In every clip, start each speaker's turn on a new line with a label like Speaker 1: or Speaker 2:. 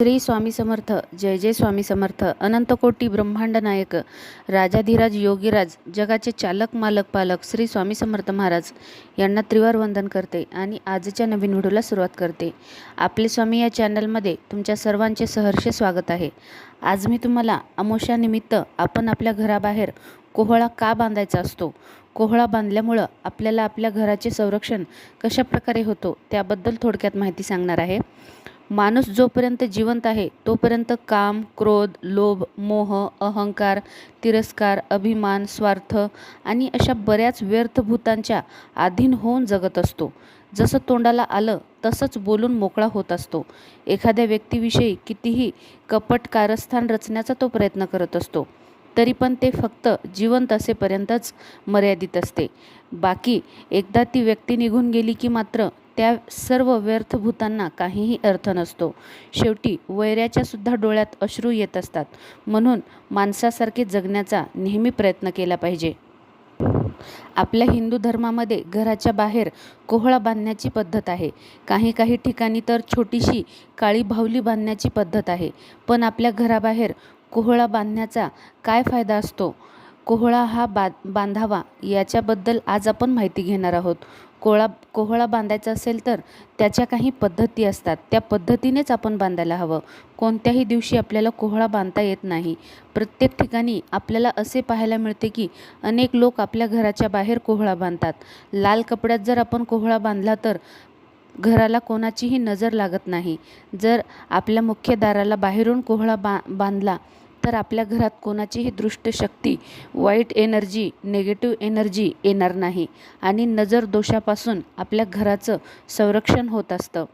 Speaker 1: श्री स्वामी समर्थ जय जय स्वामी समर्थ अनंतकोटी ब्रह्मांड नायक राजाधिराज योगीराज जगाचे चालक मालक पालक श्री स्वामी समर्थ महाराज यांना त्रिवार वंदन करते आणि आजच्या नवीन व्हिडिओला सुरुवात करते. आपले स्वामी या चॅनलमध्ये तुमच्या सर्वांचे सहर्ष स्वागत आहे. आज मी तुम्हाला अमोशानिमित्त आपण आपल्या घराबाहेर कोहळा का बांधायचा असतो? कोहळा बांधल्यामुळं आपल्याला आपल्या घराचे संरक्षण कशा प्रकारे होतो त्याबद्दल थोडक्यात माहिती सांगणार आहे. माणूस जोपर्यंत जिवंत आहे तोपर्यंत काम क्रोध लोभ मोह अहंकार तिरस्कार अभिमान स्वार्थ आणि अशा बऱ्याच व्यर्थभूतांच्या अधीन होऊन जगत असतो. जसं तोंडाला आलं तसंच बोलून मोकळा होत असतो. एखाद्या व्यक्तीविषयी कितीही कपट कारस्थान रचण्याचा तो प्रयत्न करत असतो. तरी पण ते फक्त जिवंत असेपर्यंतच मर्यादित असते. बाकी एकदा ती व्यक्ती निघून गेली की मात्र त्या सर्व व्यर्थभूतांना काहीही अर्थ नसतो. शेवटी वैऱ्याच्या सुद्धा डोळ्यात अश्रू येत असतात. म्हणून माणसासारखे जगण्याचा नेहमी प्रयत्न केला पाहिजे. आपल्या हिंदू धर्मामध्ये घराच्या बाहेर कोहळा बांधण्याची पद्धत आहे. काही काही ठिकाणी तर छोटीशी काळी भावली बांधण्याची पद्धत आहे. पण आपल्या घराबाहेर कोहळा बांधण्याचा काय फायदा असतो? कोहळा हा बा बांधावा याच्याबद्दल आज आपण माहिती घेणार आहोत. कोळा कोहळा बांधायचा असेल तर त्याच्या काही पद्धती असतात. त्या पद्धतीनेच आपण बांधायला हवं. कोणत्याही दिवशी आपल्याला कोहळा बांधता येत नाही. प्रत्येक ठिकाणी आपल्याला असे पाहायला मिळते की अनेक लोक आपल्या घराच्या बाहेर कोहळा बांधतात. लाल कपड्यात जर आपण कोहळा बांधला तर घराला कोणाचीही नजर लागत नाही. जर आपल्या मुख्य दाराला बाहेरून कोहळा बा बांधला तर आपल्या घरात कोणाचीही दृष्ट शक्ती वाईट एनर्जी निगेटिव्ह एनर्जी येणार नाही आणि नजर दोषापासून आपल्या घराचं संरक्षण होत असतं.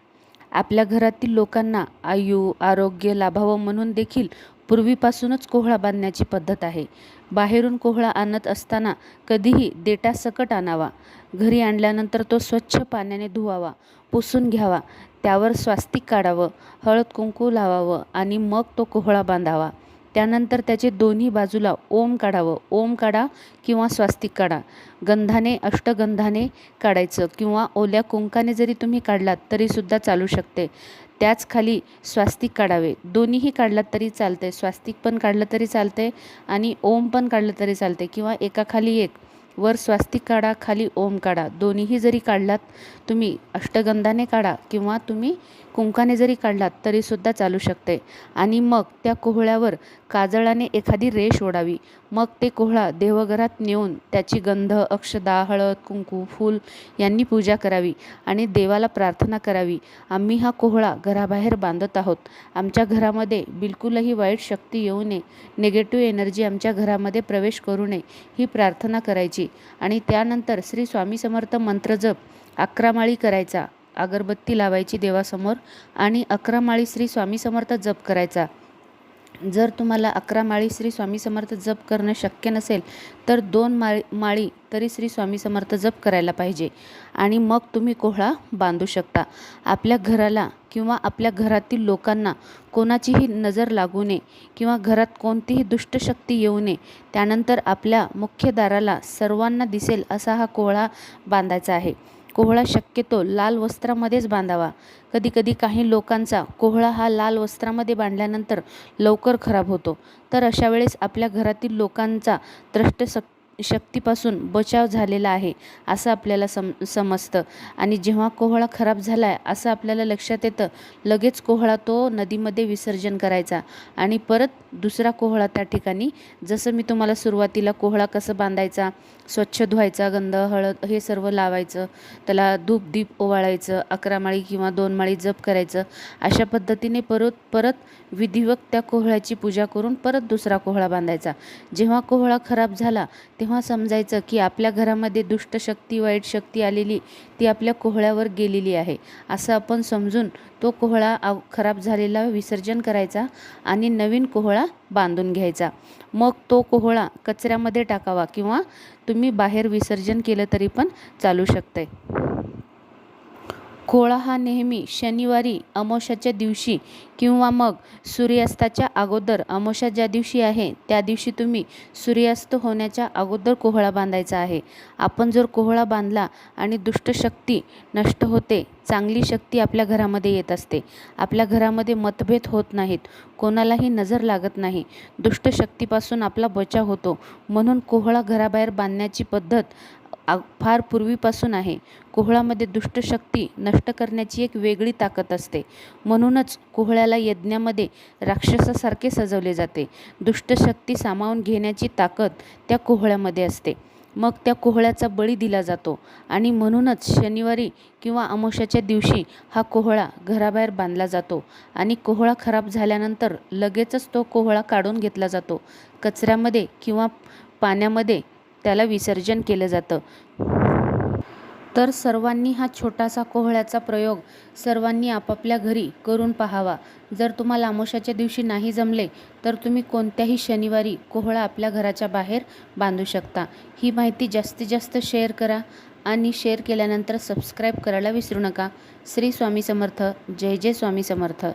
Speaker 1: आपल्या घरातील लोकांना आयु आरोग्य लाभावं म्हणून देखील पूर्वीपासूनच कोहळा बांधण्याची पद्धत आहे. बाहेरून कोहळा आणत असताना कधीही देटासकट आणावा. घरी आणल्यानंतर तो स्वच्छ पाण्याने धुवावा पुसून घ्यावा त्यावर स्वास्तिक काढावं हळद कुंकू लावावं आणि मग तो कोहळा बांधावा. त्यानंतर त्याचे दोन्ही बाजूला ओम काढावं. ओम काढा किंवा स्वास्तिक काढा. गंधाने अष्टगंधाने काढायचं किंवा ओल्या कुंकाने जरी तुम्ही काढलात तरीसुद्धा चालू शकते. त्याच खाली स्वास्तिक काढावे. दोन्हीही काढलात तरी चालते स्वास्तिक पण काढलं तरी चालते आणि ओम पण काढलं तरी चालते किंवा एकाखाली एक. वर स्वास्तिक काढा खाली ओम काढा. दोन्हीही जरी काढलात तुम्ही अष्टगंधाने काढा किंवा तुम्ही कुंकाने जरी काढलात तरीसुद्धा चालू शकते. आणि मग त्या कोहळ्यावर काजळाने एखादी रेष ओढावी. मग ते कोहळा देवघरात नेऊन त्याची गंध अक्षदा हळद कुंकू फूल यांनी पूजा करावी आणि देवाला प्रार्थना करावी. आम्ही हा कोहळा घराबाहेर बांधत आहोत. आमच्या घरामध्ये बिलकुलही वाईट शक्ती येऊ नये. निगेटिव्ह एनर्जी आमच्या घरामध्ये प्रवेश करू नये. ही प्रार्थना करायची. आणि त्यानंतर श्री स्वामी समर्थ मंत्र जप अकरा माळी करायचा. अगरबत्ती लावायची देवासमोर आणि अकरा माळी श्री स्वामी समर्थ जप करायचा. जर तुम्हाला अकरा माळी श्री स्वामी समर्थ जप करणं शक्य नसेल तर दोन माळी माळी तरी श्री स्वामी समर्थ जप करायला पाहिजे. आणि मग तुम्ही कोहळा बांधू शकता. आपल्या घराला किंवा आपल्या घरातील लोकांना कोणाचीही नजर लागू नये किंवा घरात कोणतीही दुष्टशक्ती येऊ नये त्यानंतर आपल्या मुख्य दाराला सर्वांना दिसेल असा हा कोहळा बांधायचा आहे. कोहळा शक्यतो लाल वस्त्रामध्येच बांधावा. कधीकधी काही लोकांचा कोहळा हा लाल वस्त्रामध्ये बांधल्यानंतर लवकर खराब होतो. तर अशा वेळेस आपल्या घरातील लोकांचा दृष्टशक्ती शक्तीपासून बचाव झालेला आहे असं आपल्याला सम समजतं. आणि जेव्हा कोहळा खराब झाला आहे असं आपल्याला लक्षात येतं लगेच कोहळा तो नदीमध्ये विसर्जन करायचा. आणि परत दुसरा कोहळा त्या ठिकाणी जसं मी तुम्हाला सुरुवातीला कोहळा कसं बांधायचा स्वच्छ धुवायचा गंध हळद हे सर्व लावायचं त्याला धूप दीप ओवाळायचं अकरा माळी किंवा दोन माळी जप करायचं अशा पद्धतीने परत परत विधिवत त्या कोहळ्याची पूजा करून परत दुसरा कोहळा बांधायचा. जेव्हा कोहळा खराब झाला तेव्हा तेव्हा समजायचं की आपल्या घरामध्ये दुष्ट शक्ती वाईट शक्ती आलेली ती आपल्या कोहळ्यावर गेलेली आहे. असं आपण समजून तो कोहळा आव खराब झालेला विसर्जन करायचा आणि नवीन कोहळा बांधून घ्यायचा. मग तो कोहळा कचऱ्यामध्ये टाकावा किंवा तुम्ही बाहेर विसर्जन केलं तरी पण चालू शकतंय. कोहळा हा नेहमी शनिवारी अमावस्याच्या दिवशी किंवा मग सूर्यास्ताच्या अगोदर अमावस्या ज्या दिवशी आहे त्या दिवशी तुम्ही सूर्यास्त होण्याच्या अगोदर कोहळा बांधायचा आहे. आपण जर कोहळा बांधला आणि दुष्ट शक्ती नष्ट होते चांगली शक्ती आपल्या घरामध्ये येत असते. आपल्या घरामध्ये मतभेद होत नाहीत कोणालाही नजर लागत नाही. दुष्ट शक्तीपासून आपला बचाव होतो. म्हणून कोहळा घराबाहेर बांधण्याची पद्धत फार पूर्वीपासून आहे. कोहळामध्ये दुष्टशक्ती नष्ट करण्याची एक वेगळी ताकद असते. म्हणूनच कोहळ्याला यज्ञामध्ये राक्षसासारखे सजवले जाते. दुष्टशक्ती सामावून घेण्याची ताकद त्या कोहळ्यामध्ये असते. मग त्या कोहळ्याचा बळी दिला जातो आणि म्हणूनच शनिवारी किंवा अमावस्याच्या दिवशी हा कोहळा घराबाहेर बांधला जातो आणि कोहळा खराब झाल्यानंतर लगेचच तो कोहळा काढून घेतला जातो. कचऱ्यामध्ये किंवा पाण्यामध्ये त्याला विसर्जन केलं जातं. तर सर्वांनी हा छोटासा कोहळ्याचा प्रयोग सर्वांनी आपापल्या घरी करून पाहावा. जर तुम्हाला आमोशाच्या दिवशी नाही जमले तर तुम्ही कोणत्याही शनिवारी कोहळा आपल्या घराच्या बाहेर बांधू शकता. ही माहिती जास्तीत जास्त शेअर करा आणि शेअर केल्यानंतर सबस्क्राईब करायला विसरू नका. श्री स्वामी समर्थ. जय जय स्वामी समर्थ.